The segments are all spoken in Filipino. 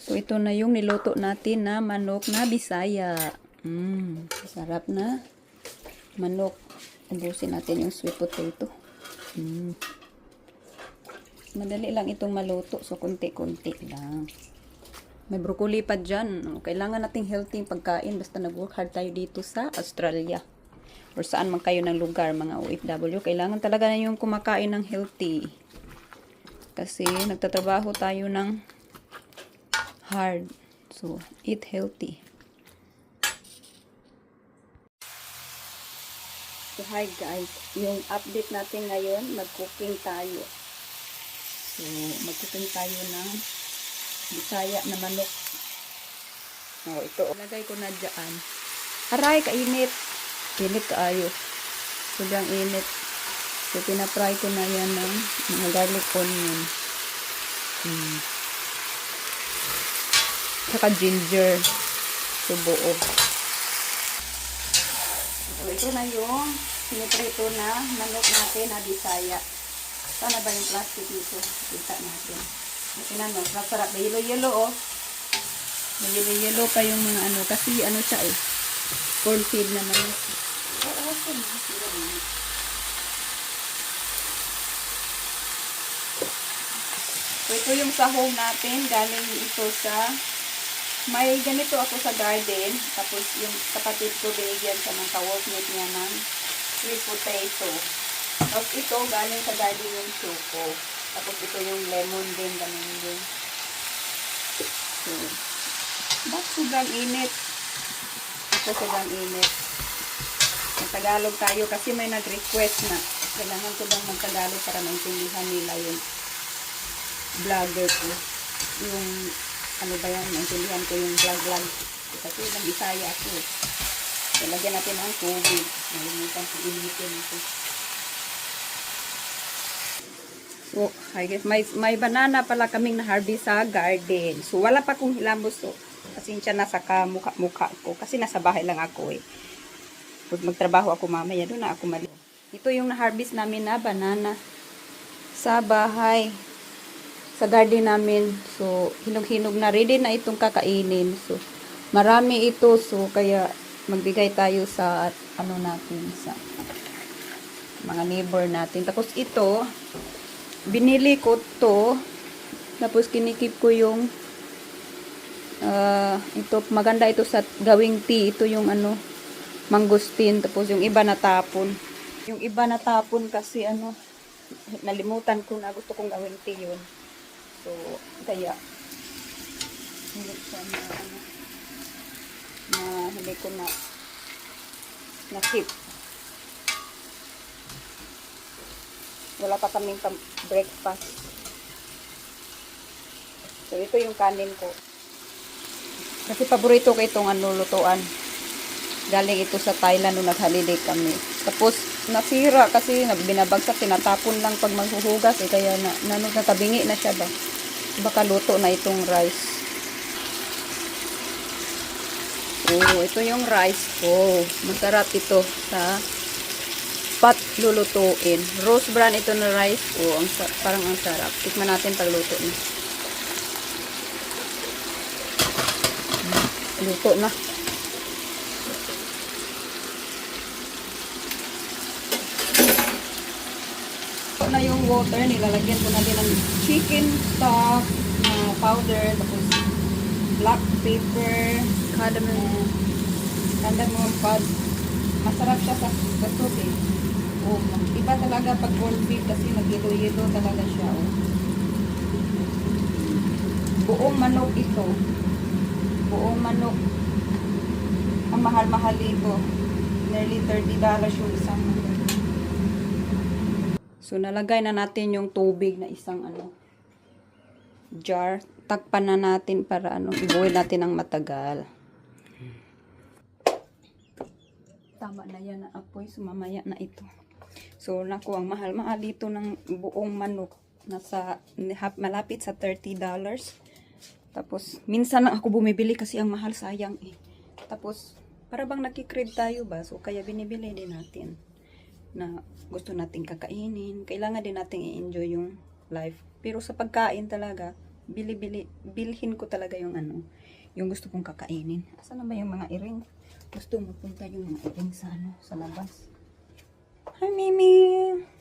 So, ito na yung niluto natin na manok na bisaya. Mmm, sarap na. Manok. Ubusin natin yung sweet potato. Mm. Madali lang itong maluto. So, kunti-kunti lang. May broccoli pa dyan. Kailangan nating healthy pagkain. Basta nag-work hard tayo dito sa Australia. Or saan man kayo ng lugar, mga OFW. Kailangan talaga na yung kumakain ng healthy. Kasi nagtatrabaho tayo ng hard. So, eat healthy. So, hi guys. Yung update natin ngayon, mag-cooking tayo. So, mag-cooking tayo ng bisaya na manok. Oh, ito. Lagay ko na dyan. Aray, kainit. Init kaayo. Sobrang init. So, pinapry ko na yan ng mga garlic onion. Hmm. Saka ginger. So, buo. So, ito na yung siniprito na manok natin na bisaya. Sana ba yung plastic dito? Kita natin. Tingnan mo, sarap-sarap. May yellow-yellow, oh. May yellow-yellow pa yung mga ano. Kasi ano siya, eh. Corn feed na manok. Oo, okay. So, ito yung sahog natin. Galing ito sa may ganito ako sa garden. Tapos yung kapatid ko binigyan sa mga ka-workmate niya ng sweet potato. Tapos ito galing sa garden yung choco. Tapos ito yung lemon din. Ganun din. So, bakit sobrang init? Ito sobrang init. Magtagalog tayo kasi may nag-request na kailangan ko bang magtagalog para maintindihan nila yung vlogger ko. Yung ano ba yan, maintindihan ko yung vlog-vlog. Kasi nang Bisaya ako. So, natin ang tubig. Nalimutan ko initin ito. So, hi guys, may, may banana pala kaming na-harvest sa garden. So, wala pa kong hilambos to. Pasensya na sa kamukha-mukha ko. Kasi nasa bahay lang ako eh. Pag magtrabaho ako mamaya, doon na ako mali. Ito yung na-harvest namin na banana sa bahay sa garden namin. So, hinog-hinog na. Ready na itong kakainin. So, marami ito. So, kaya magbigay tayo sa ano natin, sa mga neighbor natin. Tapos ito, binili ko to. Tapos kinikip ko yung ah, ito, maganda ito sa gawing tea. Ito yung ano, mangustin. Tapos yung iba natapon. Yung iba natapon kasi ano, nalimutan ko na gusto kong gawing tea yun. So, kaya, hindi siya na, ano, na hindi ko na, na keep. Wala pa kaming breakfast. So, ito yung kanin ko. Kasi paborito ko itong ano. Galing ito sa Thailand nung nag-holiday kami. Tapos, nasira kasi binabagsak, tinatapon lang pag maghuhugas. Eh, kaya na, na, nakabingi na siya ba? Baka luto na itong rice. Oh, ito yung rice ko. Masarap ito sa pot lulutuin. Rose bran ito na rice ko. Ang, parang ang sarap. Tikman natin. Mm, Luto na. Ito na yung water. Nilalagyan ko na din ng chicken stock na powder. Tapos black pepper, cardamom, cardamom pod. Masarap siya sa, sa soup eh. Oh, iba talaga pag corned beef kasi nag-yelo-yelo talaga siya. Oh. Buong manok ito. Buong manok. Ang mahal-mahal ito. Nearly $30 yung isang manok. So, nalagay na natin yung tubig na isang ano, jar. Takpan na natin para ano, i-boil natin ng matagal. Tama na yan na apoy. So, mamaya na ito. So, naku, ang mahal-mahal dito ng buong manok. Nasa, malapit sa $30. Tapos, minsan lang ako bumibili kasi ang mahal sayang eh. Tapos, para bang nakikrave tayo ba? So, kaya binibili din natin na gusto nating kakainin. Kailangan din nating i-enjoy yung life. Pero sa pagkain talaga, bili-bili, bilhin ko talaga yung ano, yung gusto kong kakainin. Asan na ba yung mga iring? Gusto mo punta yung mga iring sa ano, sa labas. Hi, Mimi!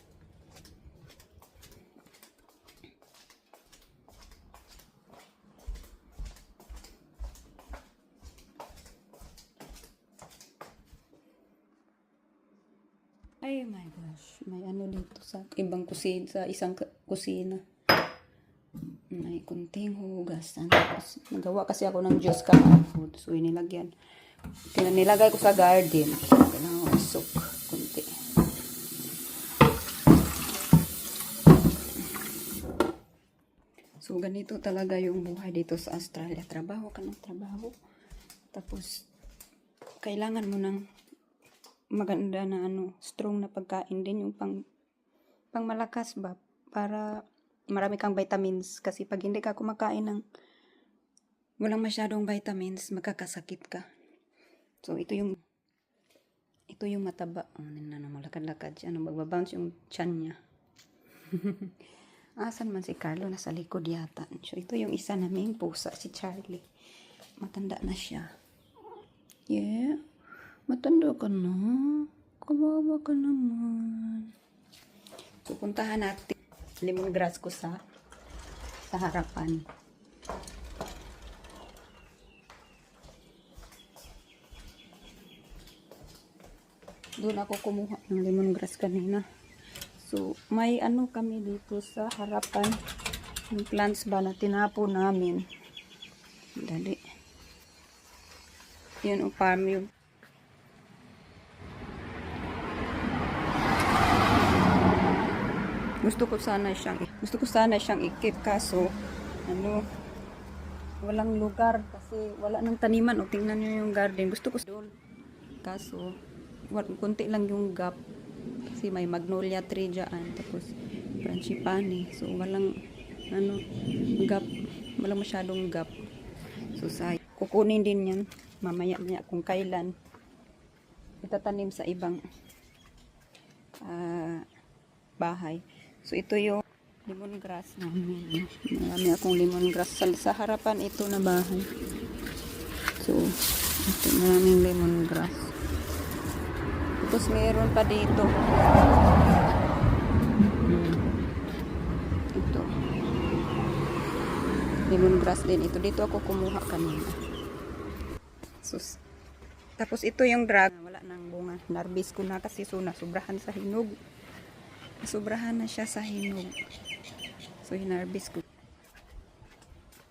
Ay my gosh, may ano dito sa ibang kusina, sa isang kusina. May kunting hugasan. Nagawa kasi ako ng juice kahapon. So, inilagyan. Nilagay ko sa garden. Kailangan ko isok. Kunti. So, ganito talaga yung buhay dito sa Australia. Trabaho ka ng trabaho. Tapos, kailangan mo ng maganda na ano, strong na pagkain din yung pang pang malakas ba para marami kang vitamins kasi pag hindi ka kumakain ng walang masyadong vitamins, magkakasakit ka. So ito yung ito yung mataba. Oh, na naman lakad-lakad siya. Ano, magbabounce yung chan niya. Asan man si Carlo? Nasa likod yata. So, ito yung isa naming pusa, si Charlie. Matanda na siya. Yeah. Matanda ka na. Kawawa ka naman. Pupuntahan natin lemongrass ko sa sa harapan. Doon ako kumuha ng lemongrass kanina. So, may ano kami dito sa harapan. Yung plants ba na tinapo namin. Dali. Yun ang farm yung gusto ko sana siyang gusto ko sana siyang ikip kaso ano walang lugar kasi wala nang taniman. O tingnan niyo yung garden. Gusto ko doon kaso kunti lang yung gap. Kasi may magnolia tree dyan tapos frangipani so walang ano gap. Walang masyadong gap. So say kukunin din yan. Mamaya maya kung kailan. Itatanim sa ibang ah, bahay So, ito yung lemongrass namin. Marami akong lemongrass. Sa, sa harapan ito na bahay. So, ito maraming lemongrass. Tapos, meron pa dito. Ito. Lemongrass din. Ito, dito ako kumuha kanina. Sus. Tapos, ito yung drag. Wala nang bunga. Narbis ko na kasi so, nasubrahan sa hinog. Sobrahan na siya sa hinog. So, hinarbis ko.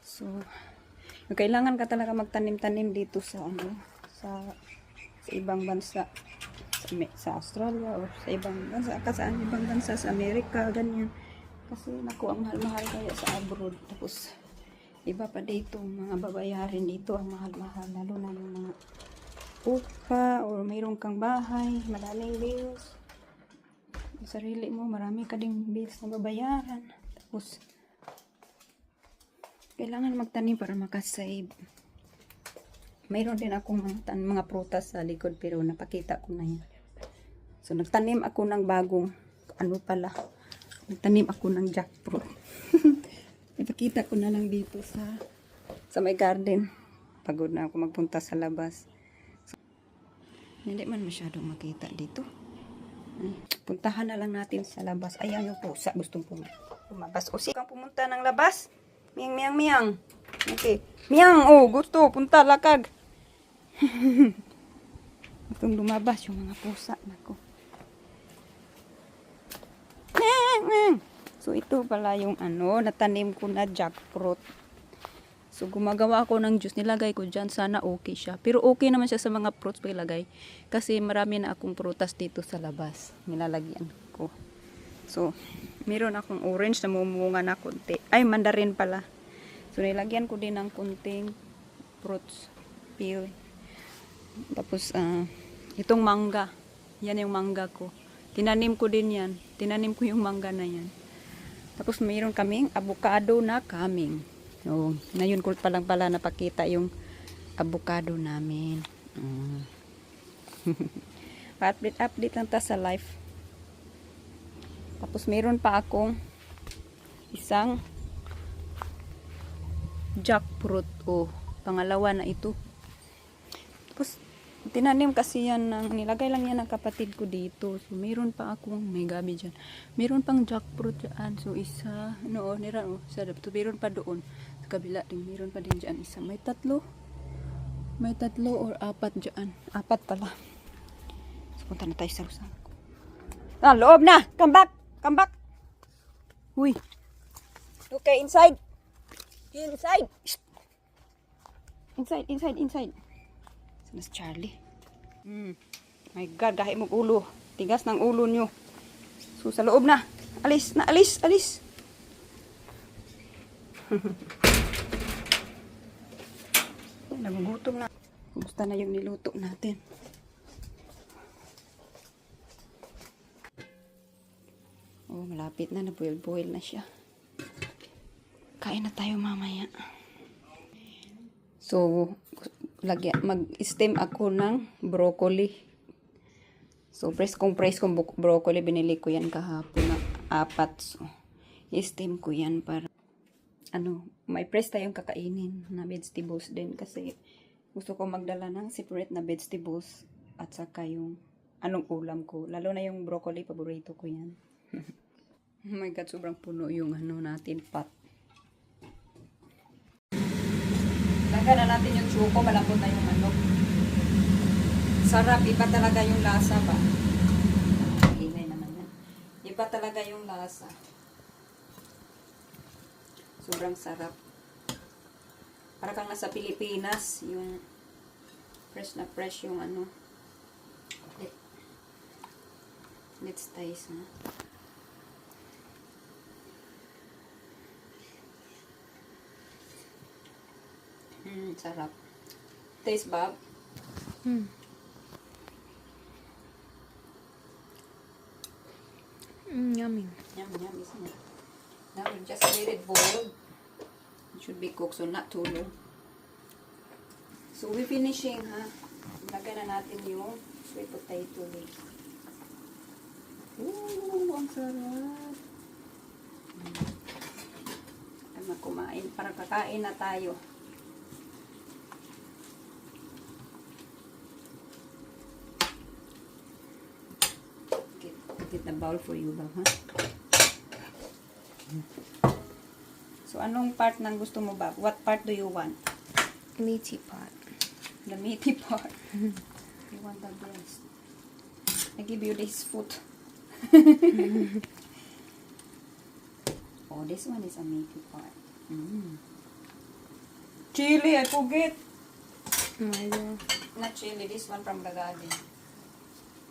So, kailangan ka talaga magtanim-tanim dito sa ano, sa, sa ibang bansa. Sa, sa Australia or sa ibang bansa. Kasaan ibang bansa sa Amerika, ganyan. Kasi naku, ang mahal-mahal kaya sa abroad. Tapos, iba pa dito, mga babayarin dito, ang mahal-mahal. Lalo na yung mga upa or mayroon kang bahay, madaming bills yung sarili mo, marami ka ding bills na babayaran. Tapos, kailangan magtanim para makasave. Mayroon din akong mga, mga prutas sa likod pero napakita ko na yan. So, nagtanim ako ng bagong, ano pala, nagtanim ako ng jackfruit. Napakita ko na lang dito sa, sa may garden. Pagod na ako magpunta sa labas. So, hindi man masyadong makita dito. Puntahan na lang natin sa labas. Ayan yung pusa. Gustong pum lumabas. O sige, kang pumunta ng labas. Miyang, miyang, miyang. Okay. Miyang, oh, gusto. Punta, lakag. Gustong lumabas yung mga pusa. Nako. So, ito pala yung ano, natanim ko na jackfruit. So, gumagawa ako ng juice. Nilagay ko dyan. Sana okay siya. Pero okay naman siya sa mga fruits pa ilagay. Kasi marami na akong prutas dito sa labas. Nilalagyan ko. So, meron akong orange na mumunga na konti. Ay, mandarin pala. So, nilagyan ko din ng kunting fruits. Peel. Tapos, ah, itong mangga. Yan yung mangga ko. Tinanim ko din yan. Tinanim ko yung mangga na yan. Tapos, mayroon kaming avocado na kaming. So, ngayon ko pa lang pala napakita yung avocado namin. Mm. update update lang ta sa life. Tapos meron pa akong isang jackfruit. Oh, pangalawa na ito. Tapos, tinanim kasi yan ng, nilagay lang yan ng kapatid ko dito. So, meron pa akong, may gabi dyan. Meron pang jackfruit dyan. So, isa, ano, oh, nira, oh, isa, so, meron pa doon. Kabila din, meron pa din dyan isa. May tatlo. May tatlo or apat dyan. Apat pala. So, punta na tayo sa rusang. Ah, loob na! Come back! Come back! Uy! Okay, inside! Inside! Inside, inside, inside. Mas Charlie. Hmm. My God, gahi mong ulo. Tigas ng ulo nyo. So, sa loob na. Alis na, alis, alis. Nagugutom na. Kumusta na yung niluto natin? Oh, malapit na. Nabuil-buil na siya. Kain na tayo mamaya. So, lagyan, mag-steam ako ng broccoli. So, press kong press kong broccoli, binili ko yan kahapon na apat. So, i-steam ko yan para, ano, may press tayong kakainin na vegetables din kasi gusto ko magdala ng separate na vegetables at saka yung anong ulam ko. Lalo na yung broccoli, paborito ko yan. oh my God, sobrang puno yung ano natin, pot. Lagyan na natin yung suko, malambot na yung manok. Sarap, iba talaga yung lasa ba? Ingay naman yan. Iba talaga yung lasa. Sobrang sarap. Para kang nasa Pilipinas, yung fresh na fresh yung ano. Let, let's taste na. Mm, sarap. Taste, Bob? Hmm. Mm, yummy. Yum, yum, isn't it? Now we just let it boil. It should be cooked, so not too low. So we finishing, ha? Lagyan na natin yung sweet potato leaf. Ooh, ang sarap. Ay, kumain. Para kakain na tayo. Get, get the bowl for you, Bob, ha? So, anong part ng gusto mo, Bob? What part do you want? Meaty pot. The meaty part. you want the breast. I give you this foot. oh, this one is a meaty part. Mm. Chili, I forget. My god. Not chili, this one from the garden.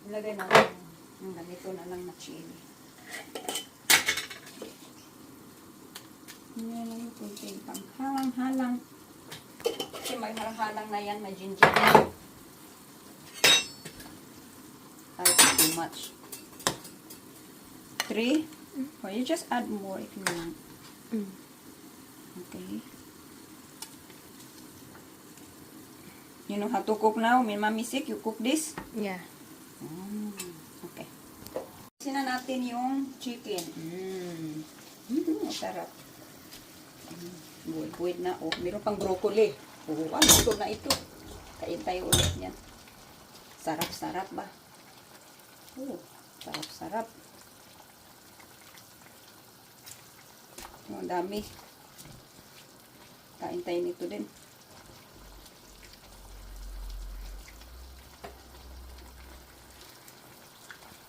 Ilagay na lang yung ganito na lang na chili. Yung kunting pang halang-halang. Kasi may halang-halang na yan, may ginger. That's too much. Three? Or you just add more if you want. Mm. Okay. You know how to cook now? May mommy sick, you cook this? Yeah. Mm, okay. Sina natin yung chicken. Mm. Mm, sarap. Mm, buwid-buwid na. Oh, meron pang broccoli. Oh, ah, luto na ito. Kain tayo ulit niyan. Sarap-sarap ba? Oh, sarap-sarap. Oh, ang dami. Kain tayo nito din.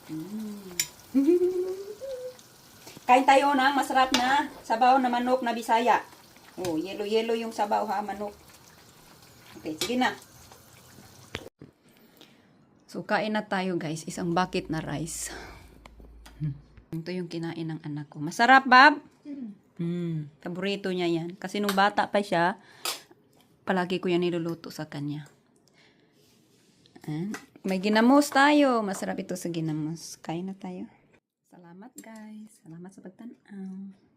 Kain tayo ng masarap na sabaw na manok na bisaya. Oh, yelo-yelo yung sabaw ha, manok. Okay, sige na. So, kain na tayo guys. Isang bucket na rice. Ito yung kinain ng anak ko. Masarap, Bob? Mm. Paborito niya yan. Kasi nung bata pa siya, palagi ko yan niluluto sa kanya. Ah, may ginamos tayo. Masarap ito sa ginamos. Kain na tayo. Salamat guys. Salamat sa pagtanaw.